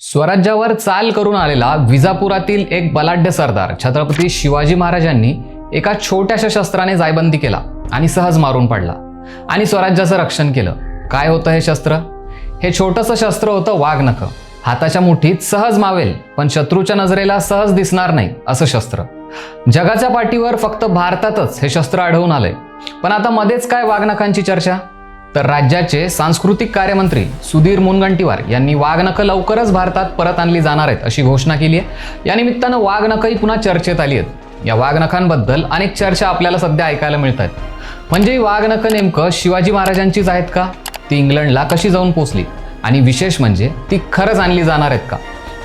स्वराज्यावर चाल करून आलेला विजापुरातील एक बलाढ्य सरदार छत्रपती शिवाजी महाराजांनी एका छोट्याशा शस्त्राने जायबंदी केला आणि सहज मारून पडला. आणि स्वराज्याचं रक्षण केलं. काय होतं हे शस्त्र? हे छोटंसं शस्त्र होतं वाघनख हाताच्या मुठीत सहज मावेल पण शत्रूच्या नजरेला सहज दिसणार नाही असं शस्त्र. जगाच्या पाठीवर फक्त भारतातच हे शस्त्र आढळून आलंय. पण आता मध्येच काय वाघनखांची चर्चा? तर राज्याचे सांस्कृतिक कार्यमंत्री सुधीर मुनगंटीवार यांनी वाघनखं लवकरच भारतात परत आणली जाणार आहेत अशी घोषणा केली आहे. या निमित्तानं वाघनखंही पुन्हा चर्चेत आली आहेत. या वाघनखांबद्दल अनेक चर्चा आपल्याला सध्या ऐकायला मिळत आहेत. म्हणजे ही वाघनखं नेमकं शिवाजी महाराजांचीच आहेत का? ती इंग्लंडला कशी जाऊन पोचली? आणि विशेष म्हणजे ती खरंच आणली जाणार आहेत का?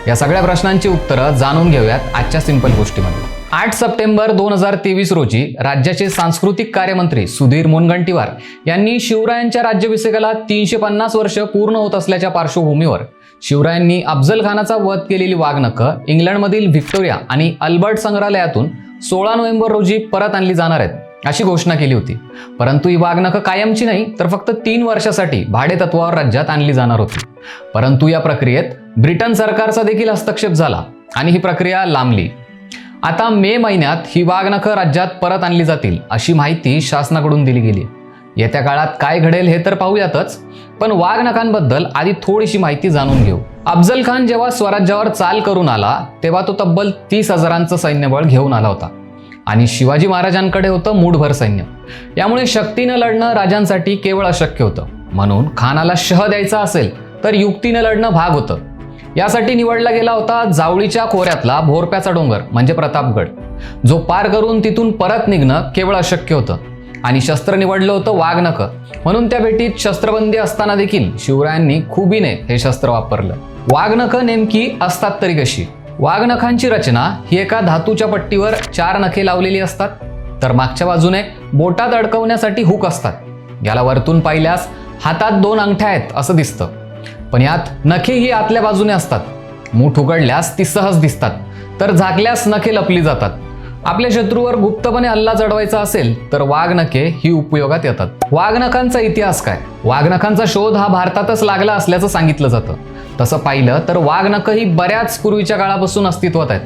या सगळ्या प्रश्नांची उत्तरं जाणून घेऊयात आजच्या सिंपल गोष्टीमध्ये. आठ सप्टेंबर दोन हजार तेवीस रोजी राज्याचे सांस्कृतिक कार्यमंत्री सुधीर मुनगंटीवार यांनी शिवरायांच्या राज्याभिषेकाला तीनशे पन्नास वर्ष पूर्ण होत असल्याच्या पार्श्वभूमीवर शिवरायांनी अफजल खानाचा वध केलेली वाघनखं इंग्लंडमधील व्हिक्टोरिया आणि अल्बर्ट संग्रहालयातून सोळा नोव्हेंबर रोजी परत आणली जाणार आहेत अशी घोषणा केली होती. परंतु ही वाघनखं कायमची नाही तर फक्त तीन वर्षासाठी भाडे तत्वावर राज्यात आणली जाणार होती. परंतु या प्रक्रियेत ब्रिटन सरकारचा देखील हस्तक्षेप झाला आणि ही प्रक्रिया लांबली. आता मे महिन्यात ही वाघनखं राज्यात परत आणली जातील अशी माहिती शासनाकडून दिली गेली. येत्या काळात काय घडेल हे तर पाहूयातच पण वाघनखांबद्दल आधी थोडीशी माहिती जाणून घेऊ. अफजल खान जेव्हा स्वराज्यावर चाल करून आला तेव्हा तो तब्बल तीस हजारांचं सैन्यबळ घेऊन आला होता. आणि शिवाजी महाराजांकडे होतं मूठभर सैन्य. यामुळे शक्तीनं लढणं राजांसाठी केवळ अशक्य होतं. म्हणून खानाला शह द्यायचा असेल तर युक्तीनं लढणं भाग होतं. यासाठी निवडला गेला होता जावळीच्या खोऱ्यातला भोरप्याचा डोंगर म्हणजे प्रतापगड. जो पार करून तिथून परत निघणं केवळ अशक्य होतं. आणि शस्त्र निवडलं होतं वाघनखं म्हणून त्या भेटीत शस्त्रबंदी असताना देखील शिवरायांनी खुबीने हे शस्त्र वापरलं. वाघनखं नेमकी असतात तरी कशी? वाघनखांची रचना ही एका धातूच्या पट्टीवर चार नखे लावलेली असतात. तर मागच्या बाजूने बोटात अडकवण्यासाठी हुक असतात. याला वरतून पाहिल्यास हातात दोन अंगठ्या आहेत असं दिसतं. पण यात नखे ही आतल्या बाजूने असतात. मूठ उघडल्यास ती सहज दिसतात. तर झाकल्यास नखे लपली जातात. आपल्या शत्रूवर गुप्तपणे हल्ला चढवायचा असेल तर वाघनखे ही उपयोगात येतात. वाघनखांचा इतिहास काय? वाघनखांचा शोध हा भारतातच लागला असल्याचं सांगितलं जातं. तसं पाहिलं तर वाघनख ही बऱ्याच पूर्वीच्या काळापासून अस्तित्वात आहेत.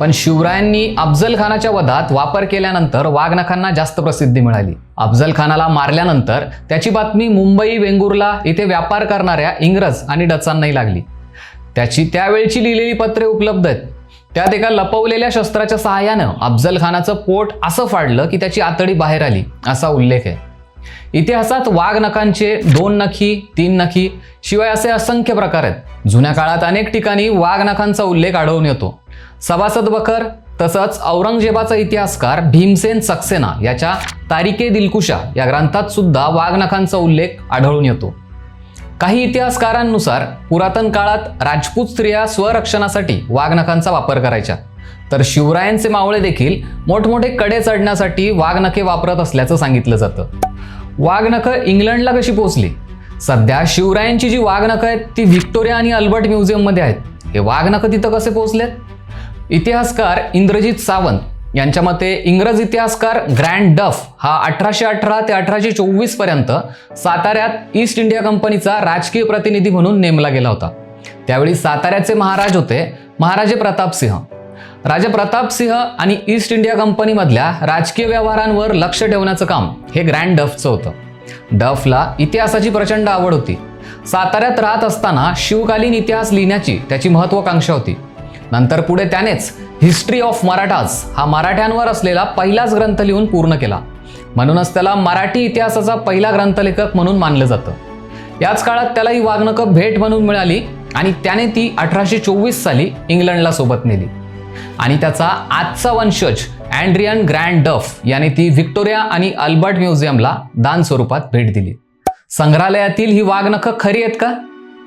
पण शिवरायांनी अफजल खानाच्या वधात वापर केल्यानंतर वाघनखांना जास्त प्रसिद्धी मिळाली. अफजल खानाला मारल्यानंतर त्याची बातमी मुंबई वेंगुर्ला इथे व्यापार करणाऱ्या इंग्रज आणि डचांनाही लागली. त्याची त्यावेळची लिहिलेली पत्रे उपलब्ध आहेत. त्यात एका लपवलेल्या शस्त्राच्या सहाय्यानं अफजल खानाचं पोट असं फाडलं की त्याची आतडी बाहेर आली असा उल्लेख आहे. इतिहासात वाघ नखांचे दोन नखी तीन नखी शिवाय असे असंख्य प्रकार आहेत. जुन्या काळात अनेक ठिकाणी वाघ नखांचा उल्लेख आढळून येतो. सभासद बखर तसंच औरंगजेबाचा इतिहासकार भीमसेन सक्सेना याच्या तारिके दिलकुशा या ग्रंथात सुद्धा वाघनखांचा उल्लेख आढळून येतो. काही इतिहासकारांनुसार पुरातन काळात राजपूत स्त्रिया स्वरक्षणासाठी वाघनखांचा वापर करायच्या. तर शिवरायांचे मावळे देखील मोठमोठे कडे चढण्यासाठी वाघनखे वापरत असल्याचं सांगितलं जातं. वाघनखं इंग्लंडला कशी पोहोचली? सध्या शिवरायांची जी वाघनखं आहेत ती व्हिक्टोरिया आणि अल्बर्ट म्युझियममध्ये आहेत. हे वाघनखं तिथं कसे पोहोचलेत? इतिहासकार इंद्रजित सावंत. यांच्या मते इंग्रज इतिहासकार ग्रँड डफ हा अठराशे अठरा ते अठराशे चोवीसपर्यंत साताऱ्यात ईस्ट इंडिया कंपनीचा राजकीय प्रतिनिधी म्हणून नेमला गेला होता. त्यावेळी साताऱ्याचे महाराज होते महाराजे प्रतापसिंह राजा प्रतापसिंह आणि ईस्ट इंडिया कंपनीमधल्या राजकीय व्यवहारांवर लक्ष ठेवण्याचं काम हे ग्रँड डफचं होतं. डफला इतिहासाची प्रचंड आवड होती. साताऱ्यात राहत असताना शिवकालीन इतिहास लिहिण्याची त्याची महत्वाकांक्षा होती. नंतर पुढे त्यानेच हिस्ट्री ऑफ मराठाज हा मराठ्यांवर असलेला पहिलाच ग्रंथ लिहून पूर्ण केला. म्हणूनच त्याला मराठी इतिहासाचा पहिला ग्रंथलेखक म्हणून मानलं जातं. याच काळात त्याला ही वाघनकं भेट म्हणून मिळाली आणि त्याने ती अठराशे चोवीस साली इंग्लंडला सोबत नेली. आणि त्याचा आजचा वंशज अँड्रियन ग्रँड डफ याने ती व्हिक्टोरिया आणि अल्बर्ट म्युझियमला दान स्वरूपात भेट दिली. संग्रहालयातील ही वाघनखं खरी आहेत का?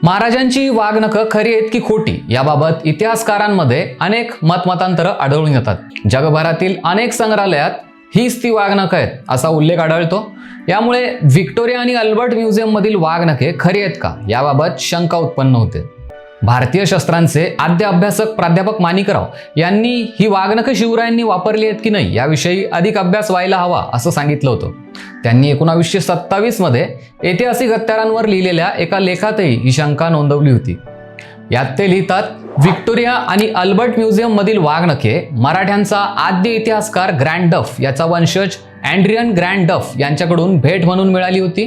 महाराजांची वागणकं खरी आहेत की खोटी याबाबत इतिहासकारांमध्ये अनेक मतमतांतरं आढळून येतात. जगभरातील अनेक संग्रहालयात हीच ती वागणकं आहेत असा उल्लेख आढळतो. यामुळे व्हिक्टोरिया आणि अल्बर्ट म्युझियममधील वागणके खरी आहेत का? याबाबत शंका उत्पन्न होते. भारतीय शस्त्रांचे आद्य अभ्यासक प्राध्यापक माणिकराव यांनी ही वागणकं शिवरायांनी वापरली आहेत की नाही याविषयी अधिक अभ्यास व्हायला हवा असं सांगितलं होतं. त्यांनी एकोणावीसशे सत्तावीसमध्ये ऐतिहासिक हत्यारांवर लिहिलेल्या एका लेखातही ही शंका नोंदवली होती. यात ते लिहितात व्हिक्टोरिया आणि अल्बर्ट म्युझियम मधील वाघनखे मराठ्यांचा आद्य इतिहासकार ग्रँड डफ याचा वंशज अँड्रियन ग्रँड डफ यांच्याकडून भेट म्हणून मिळाली होती.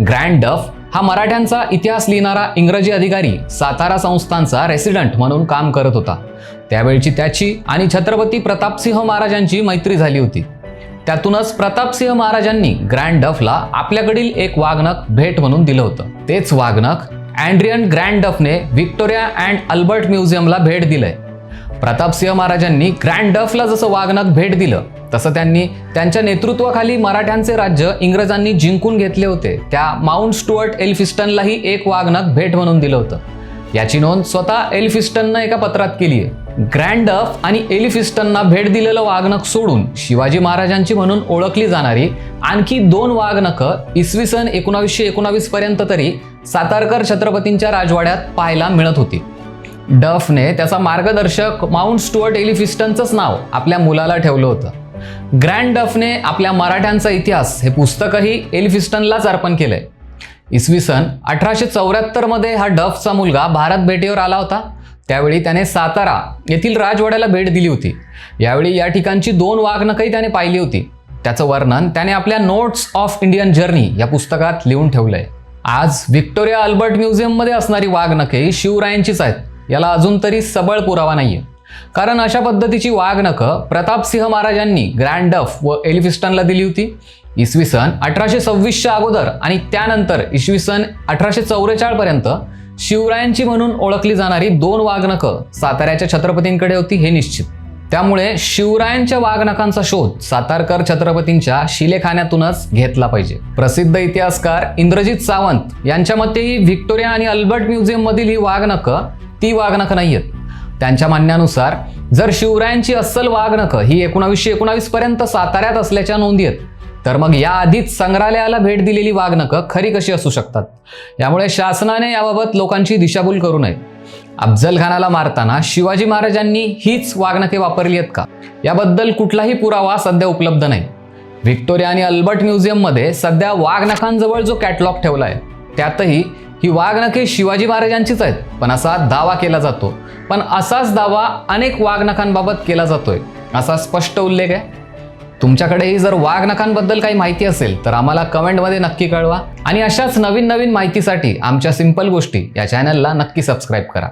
ग्रँड डफ हा मराठ्यांचा इतिहास लिहिणारा इंग्रजी अधिकारी सातारा संस्थांचा रेसिडेंट म्हणून काम करत होता. त्यावेळची त्याची आणि छत्रपती प्रतापसिंह महाराजांची मैत्री झाली होती. त्यातूनच प्रतापसिंह महाराजांनी ग्रँड डफला आपल्याकडील एक वाघनक भेट म्हणून दिलं होतं. तेच वाघनक अँड्रियन ग्रँड डफने व्हिक्टोरिया अँड अल्बर्ट म्युझियमला भेट दिलंय. प्रतापसिंह महाराजांनी ग्रँड डफला जसं वाघनक भेट दिलं तसं त्यांनी त्यांच्या नेतृत्वाखाली मराठ्यांचे राज्य इंग्रजांनी जिंकून घेतले होते. त्या माउंट स्टुअर्ट एल्फिस्टनलाही एक वाघनक भेट म्हणून दिलं होतं. याची नोंद स्वतः एल्फिस्टननं एका पत्रात केली आहे ग्रँडफ आणि एलिफिस्टनना भेट दिलेलं वाघनक सोडून शिवाजी महाराजांची म्हणून ओळखली जाणारी आणखी दोन वाघनकं इसवी सन एकोणावीसशे एकोणावीस पर्यंत तरी सातारकर छत्रपतींच्या राजवाड्यात पाहायला मिळत होती. डफने त्याचा मार्गदर्शक माउंट स्टुअर्ट एलिफिस्टनचंच नाव आपल्या मुलाला ठेवलं होतं. ग्रँड डफने आपल्या मराठ्यांचा इतिहास हे पुस्तकही एलिफिस्टनलाच अर्पण केलंय. इसवी सन अठराशे चौऱ्याहत्तरमध्ये हा डफचा मुलगा भारत भेटीवर आला होता. त्यावेळी त्याने सातारा येथील राजवाड्याला भेट दिली होती. यावेळी या ठिकाणची दोन वाघनकही त्याने पाहिली होती. त्याचं वर्णन त्याने आपल्या नोट्स ऑफ इंडियन जर्नी या पुस्तकात लिहून ठेवलंय. आज व्हिक्टोरिया अल्बर्ट म्युझियममध्ये असणारी वाघनखे शिवरायांचीच आहेत. याला अजून तरी सबळ पुरावा नाहीये. कारण अशा पद्धतीची वाघनखं प्रतापसिंह महाराजांनी ग्रँड डफ व एलिफिस्टनला दिली होती. इसवी सन अठराशे सव्वीसच्या अगोदर आणि त्यानंतर इसवी सन अठराशे चौवेचाळ पर्यंत शिवरायांची म्हणून ओळखली जाणारी दोन वाघनखं साताऱ्याच्या छत्रपतींकडे होती हे निश्चित. त्यामुळे शिवरायांच्या वाघनखांचा शोध सातारकर छत्रपतींच्या शिलेखान्यातूनच घेतला पाहिजे. प्रसिद्ध इतिहासकार इंद्रजित सावंत यांच्या मतेही व्हिक्टोरिया आणि अल्बर्ट म्युझियम मधील ही वाघनखं ती वाघनखं नाही आहेत त्यांच्या म्हणण्यानुसार जर शिवरायांची अस्सल वाघनखं ही एकोणावीसशे एकोणावीस पर्यंत साताऱ्यात असल्याच्या नोंदी आहेत तर मग या आधीच संग्रहालयाला भेट दिलेली वाघनखं खरी कशी असू शकतात? यामुळे शासनाने याबाबत लोकांची दिशाभूल करू नये. अफजल खानाला मारताना शिवाजी महाराजांनी हीच वाघनखे वापरली आहेत का? याबद्दल कुठलाही पुरावा सध्या उपलब्ध नाही. व्हिक्टोरिया आणि अल्बर्ट म्युझियममध्ये सध्या वाघनखांजवळ जो कॅटलॉग ठेवला आहे त्यातही ही वाघनखे शिवाजी महाराजांचीच आहेत. पण असा दावा केला जातो. पण असाच दावा अनेक वाघनखांबाबत केला जातोय. असा स्पष्ट उल्लेख आहे. तुमच्याकडेही जर वाघनखांबद्दल काही माहिती असेल तर आम्हाला कमेंटमध्ये नक्की कळवा. आणि अशाच नवीन नवीन माहितीसाठी आमच्या सिंपल गोष्टी या चॅनलला नक्की सबस्क्राईब करा.